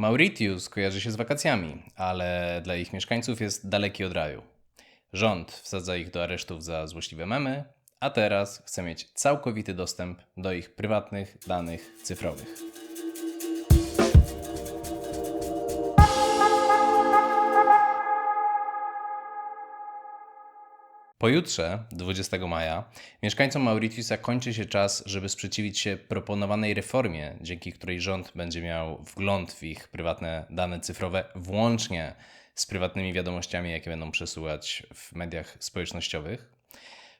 Mauritius kojarzy się z wakacjami, ale dla ich mieszkańców jest daleki od raju. Rząd wsadza ich do aresztów za złośliwe memy, a teraz chce mieć całkowity dostęp do ich prywatnych danych cyfrowych. Pojutrze, 20 maja, mieszkańcom Mauritiusa kończy się czas, żeby sprzeciwić się proponowanej reformie, dzięki której rząd będzie miał wgląd w ich prywatne dane cyfrowe, włącznie z prywatnymi wiadomościami, jakie będą przesyłać w mediach społecznościowych.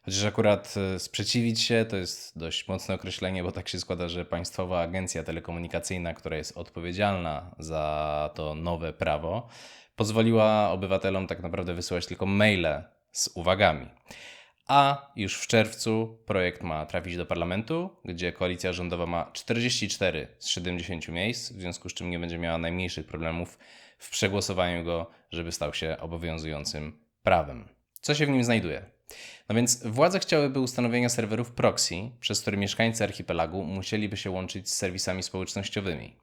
Chociaż akurat e, sprzeciwić się to jest dość mocne określenie, bo tak się składa, że Państwowa Agencja Telekomunikacyjna, która jest odpowiedzialna za to nowe prawo, pozwoliła obywatelom tak naprawdę wysyłać tylko maile z uwagami. A już w czerwcu projekt ma trafić do parlamentu, gdzie koalicja rządowa ma 44 z 70 miejsc, w związku z czym nie będzie miała najmniejszych problemów w przegłosowaniu go, żeby stał się obowiązującym prawem. Co się w nim znajduje? No więc władze chciałyby ustanowienia serwerów proxy, przez które mieszkańcy archipelagu musieliby się łączyć z serwisami społecznościowymi.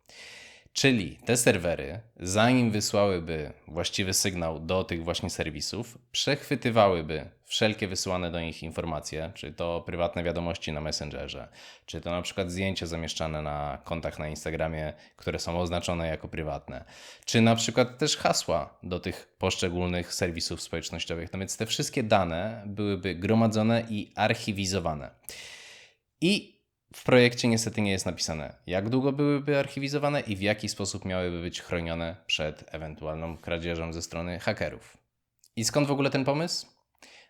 Czyli te serwery, zanim wysłałyby właściwy sygnał do tych właśnie serwisów, przechwytywałyby wszelkie wysyłane do nich informacje, czy to prywatne wiadomości na Messengerze, czy to na przykład zdjęcia zamieszczane na kontach na Instagramie, które są oznaczone jako prywatne, czy na przykład też hasła do tych poszczególnych serwisów społecznościowych. No więc te wszystkie dane byłyby gromadzone i archiwizowane. I w projekcie niestety nie jest napisane, jak długo byłyby archiwizowane i w jaki sposób miałyby być chronione przed ewentualną kradzieżą ze strony hakerów. I skąd w ogóle ten pomysł?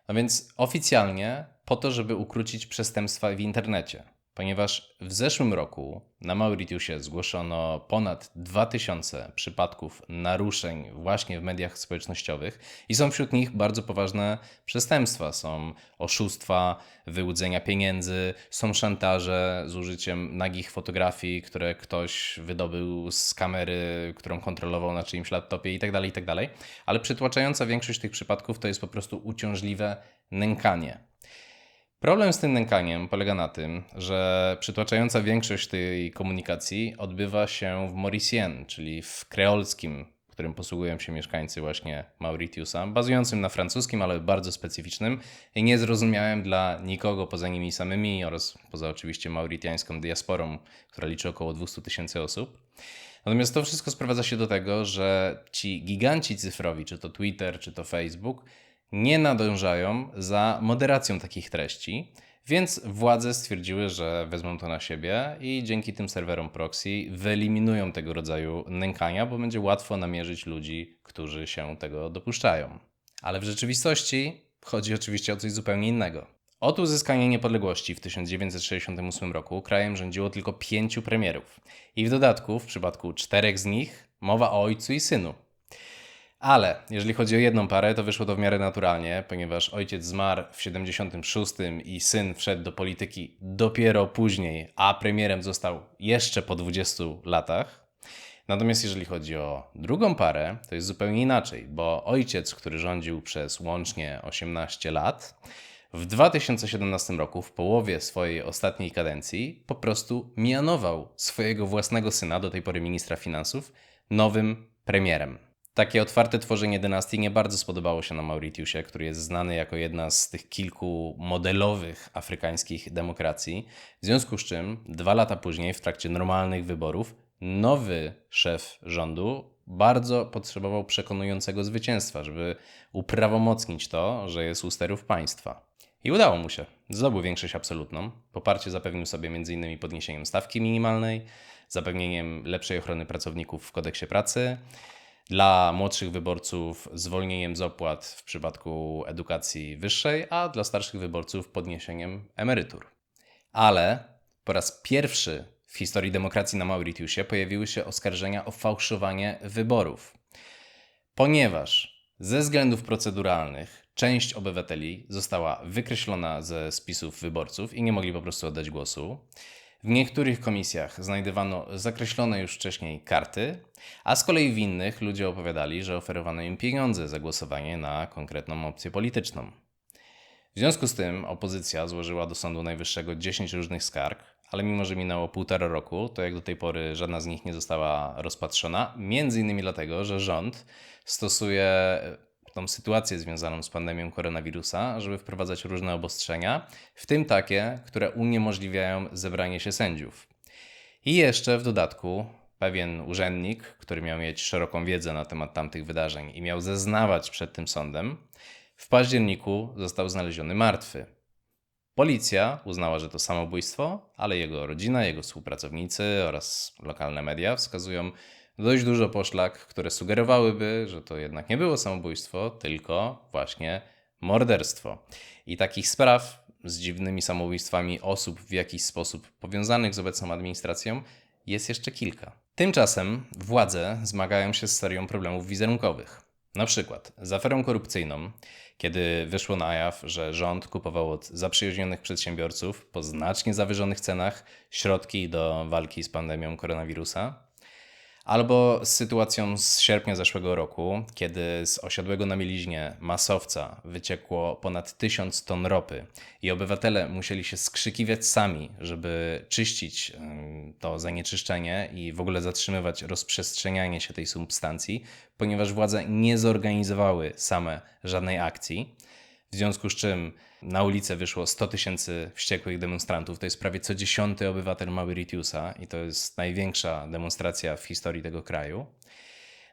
No więc oficjalnie po to, żeby ukrócić przestępstwa w internecie ponieważ w zeszłym roku na Mauritiusie zgłoszono ponad 2000 przypadków naruszeń właśnie w mediach społecznościowych i są wśród nich bardzo poważne przestępstwa. Są oszustwa, wyłudzenia pieniędzy, są szantaże z użyciem nagich fotografii, które ktoś wydobył z kamery, którą kontrolował na czyimś laptopie itd., tak itd. Tak Ale przytłaczająca większość tych przypadków to jest po prostu uciążliwe nękanie. Problem z tym nękaniem polega na tym, że przytłaczająca większość tej komunikacji odbywa się w Mauricien, czyli w kreolskim, którym posługują się mieszkańcy właśnie Mauritiusa, bazującym na francuskim, ale bardzo specyficznym i niezrozumiałym dla nikogo poza nimi samymi oraz poza oczywiście mauritiańską diasporą, która liczy około 200 tysięcy osób. Natomiast to wszystko sprowadza się do tego, że ci giganci cyfrowi, czy to Twitter, czy to Facebook, nie nadążają za moderacją takich treści, więc władze stwierdziły, że wezmą to na siebie i dzięki tym serwerom proxy wyeliminują tego rodzaju nękania, bo będzie łatwo namierzyć ludzi, którzy się tego dopuszczają. Ale w rzeczywistości chodzi oczywiście o coś zupełnie innego. Od uzyskania niepodległości w 1968 roku krajem rządziło tylko pięciu premierów. I w dodatku, w przypadku czterech z nich, mowa o ojcu i synu. Ale jeżeli chodzi o jedną parę, to wyszło to w miarę naturalnie, ponieważ ojciec zmarł w 76 i syn wszedł do polityki dopiero później, a premierem został jeszcze po 20 latach. Natomiast jeżeli chodzi o drugą parę, to jest zupełnie inaczej, bo ojciec, który rządził przez łącznie 18 lat, w 2017 roku, w połowie swojej ostatniej kadencji, po prostu mianował swojego własnego syna, do tej pory ministra finansów, nowym premierem. Takie otwarte tworzenie dynastii nie bardzo spodobało się na Mauritiusie, który jest znany jako jedna z tych kilku modelowych afrykańskich demokracji. W związku z czym, dwa lata później, w trakcie normalnych wyborów, nowy szef rządu bardzo potrzebował przekonującego zwycięstwa, żeby uprawomocnić to, że jest u sterów państwa. I udało mu się. Zdobył większość absolutną. Poparcie zapewnił sobie m.in. podniesieniem stawki minimalnej, zapewnieniem lepszej ochrony pracowników w kodeksie pracy dla młodszych wyborców zwolnieniem z opłat w przypadku edukacji wyższej, a dla starszych wyborców podniesieniem emerytur. Ale po raz pierwszy w historii demokracji na Mauritiusie pojawiły się oskarżenia o fałszowanie wyborów. Ponieważ ze względów proceduralnych część obywateli została wykreślona ze spisów wyborców i nie mogli po prostu oddać głosu. W niektórych komisjach znajdowano zakreślone już wcześniej karty, a z kolei w innych ludzie opowiadali, że oferowano im pieniądze za głosowanie na konkretną opcję polityczną. W związku z tym opozycja złożyła do Sądu Najwyższego 10 różnych skarg, ale mimo, że minęło półtora roku, to jak do tej pory żadna z nich nie została rozpatrzona. Między innymi dlatego, że rząd stosuje tą sytuację związaną z pandemią koronawirusa, żeby wprowadzać różne obostrzenia, w tym takie, które uniemożliwiają zebranie się sędziów. I jeszcze w dodatku pewien urzędnik, który miał mieć szeroką wiedzę na temat tamtych wydarzeń i miał zeznawać przed tym sądem, w październiku został znaleziony martwy. Policja uznała, że to samobójstwo, ale jego rodzina, jego współpracownicy oraz lokalne media wskazują dość dużo poszlak, które sugerowałyby, że to jednak nie było samobójstwo, tylko właśnie morderstwo. I takich spraw z dziwnymi samobójstwami osób w jakiś sposób powiązanych z obecną administracją jest jeszcze kilka. Tymczasem władze zmagają się z serią problemów wizerunkowych. Na przykład z aferą korupcyjną, kiedy wyszło na jaw, że rząd kupował od zaprzyjaźnionych przedsiębiorców po znacznie zawyżonych cenach środki do walki z pandemią koronawirusa, Albo z sytuacją z sierpnia zeszłego roku, kiedy z osiadłego na mieliźnie masowca wyciekło ponad tysiąc ton ropy i obywatele musieli się skrzykiwać sami, żeby czyścić to zanieczyszczenie i w ogóle zatrzymywać rozprzestrzenianie się tej substancji, ponieważ władze nie zorganizowały same żadnej akcji. W związku z czym na ulicę wyszło 100 tysięcy wściekłych demonstrantów. To jest prawie co dziesiąty obywatel Mauritiusa i to jest największa demonstracja w historii tego kraju.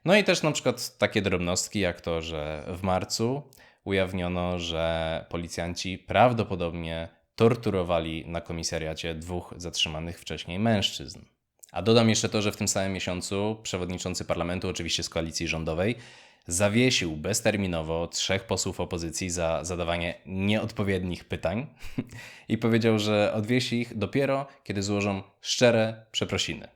No i też na przykład takie drobnostki, jak to, że w marcu ujawniono, że policjanci prawdopodobnie torturowali na komisariacie dwóch zatrzymanych wcześniej mężczyzn. A dodam jeszcze to, że w tym samym miesiącu przewodniczący parlamentu, oczywiście z koalicji rządowej, zawiesił bezterminowo trzech posłów opozycji za zadawanie nieodpowiednich pytań i powiedział, że odwiesi ich dopiero, kiedy złożą szczere przeprosiny.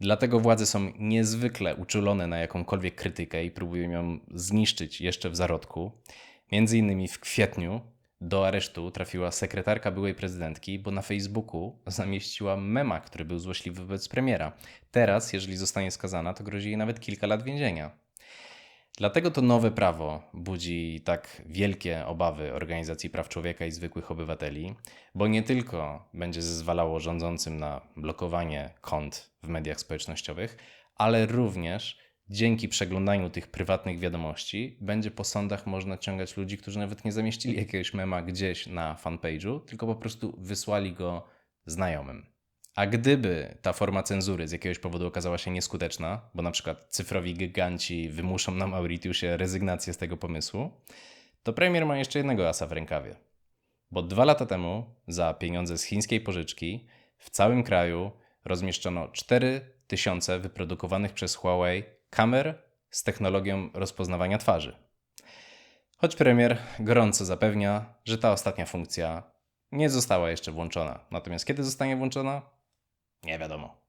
Dlatego władze są niezwykle uczulone na jakąkolwiek krytykę i próbują ją zniszczyć jeszcze w zarodku. Między innymi w kwietniu do aresztu trafiła sekretarka byłej prezydentki, bo na Facebooku zamieściła mema, który był złośliwy wobec premiera. Teraz, jeżeli zostanie skazana, to grozi jej nawet kilka lat więzienia. Dlatego to nowe prawo budzi tak wielkie obawy organizacji praw człowieka i zwykłych obywateli, bo nie tylko będzie zezwalało rządzącym na blokowanie kont w mediach społecznościowych, ale również dzięki przeglądaniu tych prywatnych wiadomości będzie po sądach można ciągać ludzi, którzy nawet nie zamieścili jakiegoś mema gdzieś na fanpage'u, tylko po prostu wysłali go znajomym. A gdyby ta forma cenzury z jakiegoś powodu okazała się nieskuteczna, bo na przykład cyfrowi giganci wymuszą na Mauritiusie rezygnację z tego pomysłu, to premier ma jeszcze jednego asa w rękawie. Bo dwa lata temu za pieniądze z chińskiej pożyczki w całym kraju rozmieszczono 4000 wyprodukowanych przez Huawei kamer z technologią rozpoznawania twarzy. Choć premier gorąco zapewnia, że ta ostatnia funkcja nie została jeszcze włączona. Natomiast kiedy zostanie włączona, nie wiadomo.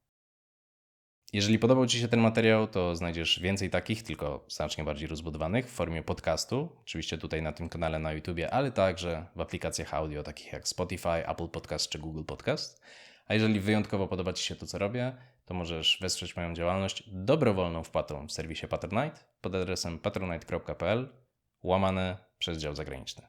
Jeżeli podobał Ci się ten materiał, to znajdziesz więcej takich, tylko znacznie bardziej rozbudowanych w formie podcastu. Oczywiście tutaj na tym kanale na YouTubie, ale także w aplikacjach audio takich jak Spotify, Apple Podcast czy Google Podcast. A jeżeli wyjątkowo podoba Ci się to, co robię, to możesz wesprzeć moją działalność dobrowolną wpłatą w serwisie Patronite pod adresem patronite.pl łamane przez dział zagraniczny.